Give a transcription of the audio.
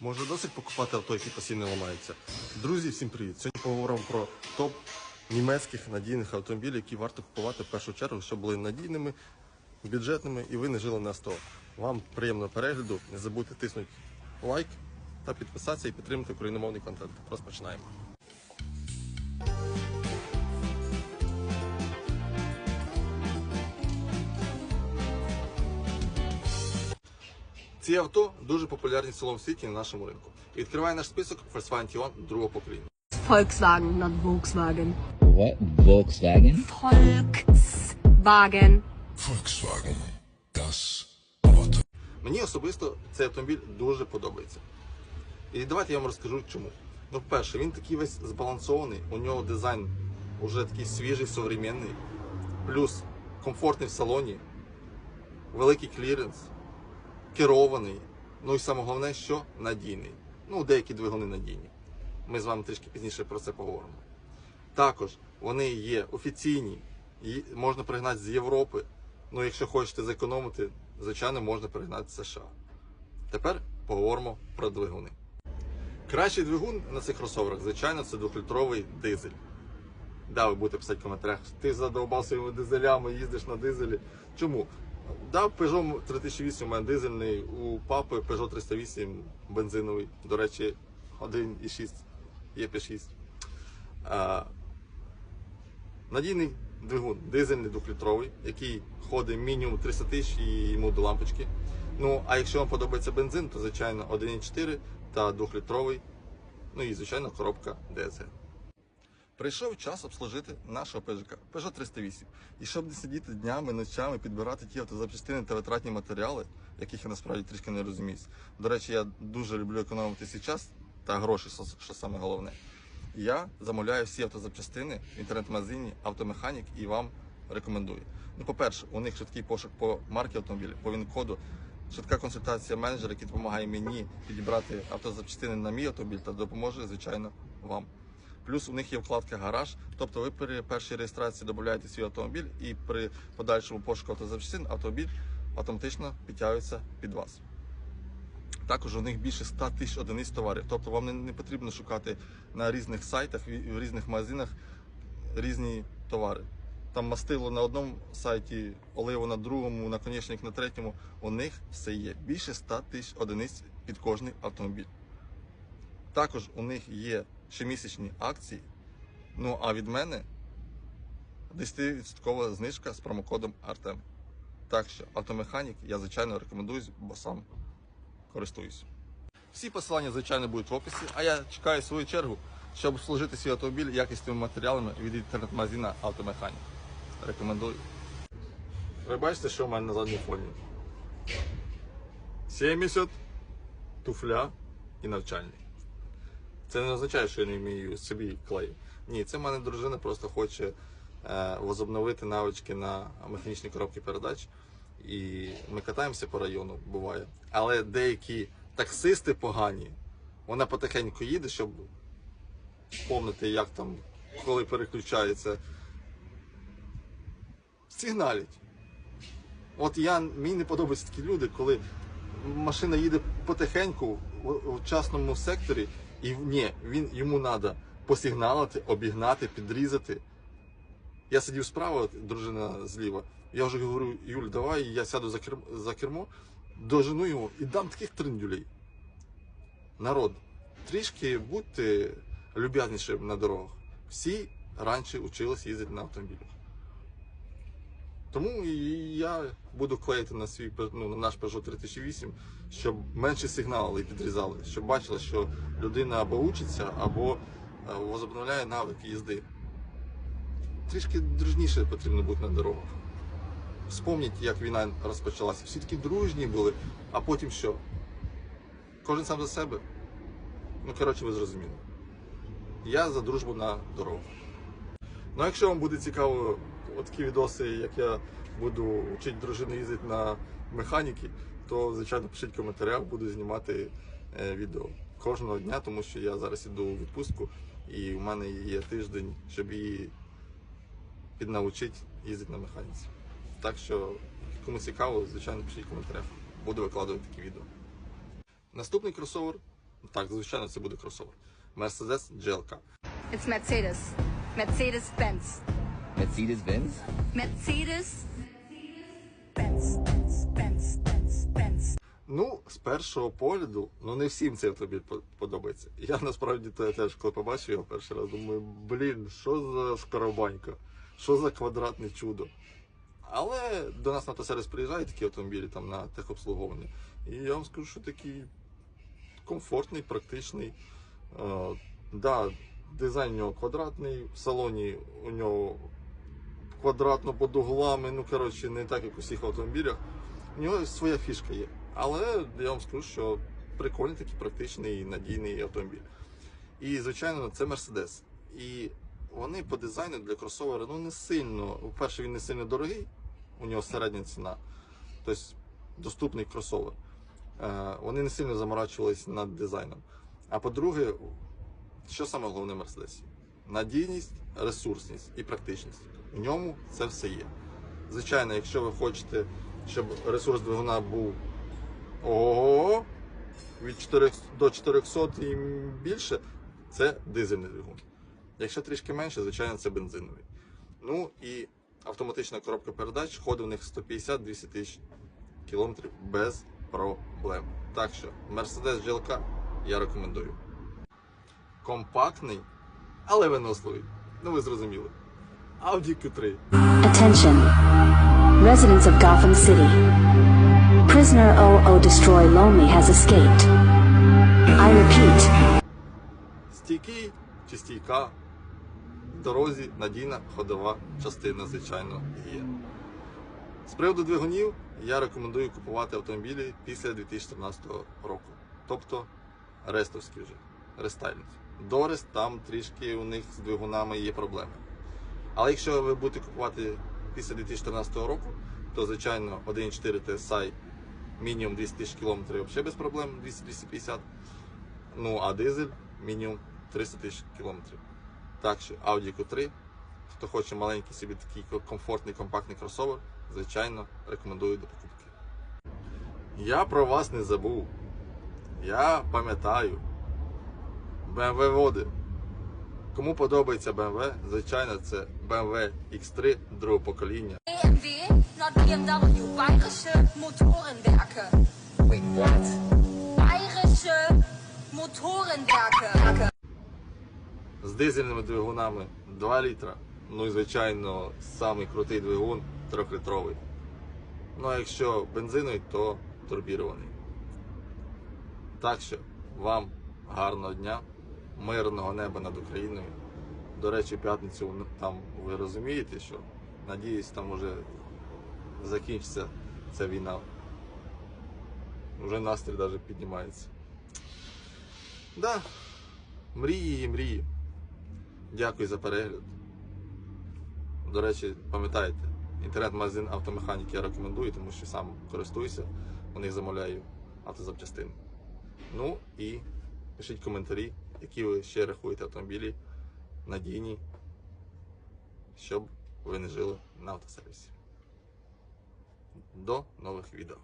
Може досить покупати авто, які постійно ламаються. Друзі, всім привіт! Сьогодні поговоримо про топ німецьких надійних автомобілів, які варто купувати в першу чергу, щоб були надійними, бюджетними і ви не жили на 100. Вам приємного перегляду. Не забудьте тиснути лайк та підписатися і підтримати україномовний контент. Розпочинаємо. Ці авто дуже популярні в цілому світі на нашому ринку. І відкриває наш список Volkswagen Tiguan другого покоління. Volkswagen, not Volkswagen. What? Volkswagen? Volkswagen. Volkswagen. Das Auto. Мені особисто цей автомобіль дуже подобається. І давайте я вам розкажу чому. Ну, по-перше, він такий весь збалансований, у нього дизайн уже такий свіжий, современний, плюс комфортний в салоні, великий кліренс, керований. Ну і саме головне, що надійний. Ну, деякі двигуни надійні. Ми з вами трішки пізніше про це поговоримо. Також вони є офіційні, і можна пригнати з Європи. Ну, якщо хочете зекономити, звичайно, можна пригнати з США. Тепер поговоримо про двигуни. Кращий двигун на цих кросоверах, звичайно, це двохлітровий дизель. Да, ви будете писати в коментарях, ти задовбав своїми дизелями, їздиш на дизелі. Чому? Да, Peugeot 3008 у мене дизельний, у папи Peugeot 308 бензиновий. До речі, 1,6 ЄП6. А, Надійний двигун, дизельний двохлітровий, який ходить мінімум 300 тисяч і йому до лампочки. Ну, а якщо вам подобається бензин, то звичайно 1,4 та 2-літровий. Ну і звичайно коробка ДСГ. Прийшов час обслужити нашого ПЖК Peugeot 308. І щоб не сидіти днями, ночами, підбирати ті автозапчастини та витратні матеріали, яких я насправді трішки не розуміюсь. До речі, я дуже люблю економити свій час та гроші, що саме головне. Я замовляю всі автозапчастини в інтернет-магазині Автомеханік і вам рекомендую. Ну, по-перше, у них швидкий пошук по марки автомобіля, по ВІН-коду, швидка консультація менеджера, який допомагає мені підібрати автозапчастини на мій автомобіль та допоможе, звичайно, вам. Плюс у них є вкладка гараж, тобто ви при першій реєстрації додаєте свій автомобіль і при подальшому пошуку автозапчастин автомобіль автоматично підтягується під вас. Також у них більше 100 тисяч одиниць товарів. Тобто вам не, потрібно шукати на різних сайтах, в в різних магазинах різні товари. Там мастило на одному сайті, оливо на другому, наконечник на третьому. У них все є. Більше 100 тисяч одиниць під кожний автомобіль. Також у них є щомісячні акції. Ну а від мене 10% знижка з промокодом Артем. Так що автомеханік я звичайно рекомендую, бо сам користуюсь. Всі посилання, звичайно, будуть в описі, а я чекаю свою чергу, щоб обслужити свій автомобіль якісними матеріалами від інтернет-магазина Автомеханік. Рекомендую. Ви бачите, що в мене на задній фоні? 70, туфля і навчальний. Це не означає, що я не вмію собі клею. Ні, це в мене дружина просто хоче е, возобновити навички на механічній коробці передач. І ми катаємося по району, буває. Але деякі таксисти погані, вона потихеньку їде, щоб помнити, як там, коли переключається. Сигналять. От я, мені не подобаються такі люди, коли машина їде потихеньку в частному секторі, і ні, він, йому треба посигналити, обігнати, підрізати. Я сидів справа, дружина зліва. Я вже говорю, Юль, давай я сяду за кермо, за кермо, дожену його і дам таких триндюлей. Народ, трішки будьте люб'язніші на дорогах. Всі раніше учились їздити на автомобілях. Тому і я буду клеїти на свій ну, на наш Peugeot 3008, щоб менше сигнали підрізали, щоб бачили, що людина або учиться, або е, возобновляє навик їзди. Трішки дружніше потрібно бути на дорогах. Вспомніть, як війна розпочалася. Всі такі дружні були, а потім що? Кожен сам за себе. Ну, коротше, ви зрозуміли. Я за дружбу на дорогах. Ну, якщо вам буде цікаво такі відоси, як я буду вчити дружину їздити на механіки, то звичайно пишіть коментарях, буду знімати е, відео кожного дня, тому що я зараз іду у відпустку і в мене є тиждень, щоб її піднаучити їздити на механіці. Так що, кому цікаво, звичайно, пишіть коментарях. Буду викладувати такі відео. Наступний кросовер Так, звичайно, це буде кросовер. Mercedes GLK. It's Mercedes. Mercedes-Benz. Mercedes-Benz? Mercedes. Benz. Benz. Benz. Ну, з першого погляду, ну не всім цей автомобіль подобається. Я насправді те- теж, коли побачив його перший раз, думаю, блін, що за шкарабанька, що за квадратне чудо. Але до нас на автосервіс приїжджають такі автомобілі там на техобслуговування. І я вам скажу, що такий комфортний, практичний. Е, да, дизайн у нього квадратний, в салоні у нього квадратно під углами, ну коротше, не так, як у всіх автомобілях. У нього своя фішка є. Але я вам скажу, що прикольний такий практичний і надійний автомобіль. І, звичайно, це Mercedes. І вони по дизайну для кросовера ну, не сильно. По-перше, він не сильно дорогий, у нього середня ціна, тобто доступний кросовер. Е, Вони не сильно заморачувались над дизайном. А по-друге, що саме головне в Мерседесі? Надійність, ресурсність і практичність. В ньому це все є. Звичайно, якщо ви хочете, щоб ресурс двигуна був ого від 4 до 400 і більше, це дизельний двигун. Якщо трішки менше, звичайно, це бензиновий. Ну і автоматична коробка передач ходить в них 150-200 тисяч кілометрів без проблем. Так що Mercedes GLK я рекомендую. Компактний, але виносливий. Ну ви зрозуміли. Audi Q3. Attention. Residents of Gotham City. Prisoner 00 Destroy Lonely has escaped. I repeat, Стійкий чи стійка в дорозі надійна ходова частина, звичайно, є. З приводу двигунів я рекомендую купувати автомобілі після 2014 року. Тобто рестовські вже, рестайлінг. Дорест там трішки у них з двигунами є проблеми. Але якщо ви будете купувати після 2014 року, то звичайно 1.4 TSI мінімум 200 тисяч кілометрів взагалі без проблем 200-250. Ну а дизель мінімум 300 тисяч кілометрів. Так що Audi Q3, хто хоче маленький собі такий комфортний, компактний кросовер, звичайно, рекомендую до покупки. Я про вас не забув. Я пам'ятаю. BMW води. Кому подобається BMW, звичайно, це BMW X3 другого покоління. BMW, not BMW, bayerische Motorenwerke. Wait, what? Bayerische Motorenwerke. з дизельними двигунами 2 літра. Ну і звичайно, самий крутий двигун 3-літровий. Ну а якщо бензиновий, то турбірований. Так що вам гарного дня, мирного неба над Україною. До речі, п'ятницю ну, там ви розумієте, що надіюсь, там уже закінчиться ця війна. Вже настрій навіть піднімається. Да, мрії і мрії. Дякую за перегляд. До речі, пам'ятайте, інтернет-магазин автомеханіки я рекомендую, тому що сам користуюся, у них замовляю автозапчастини. Ну і пишіть коментарі, які ви ще рахуєте автомобілі надійні, щоб ви не жили на автосервісі. До нових відео.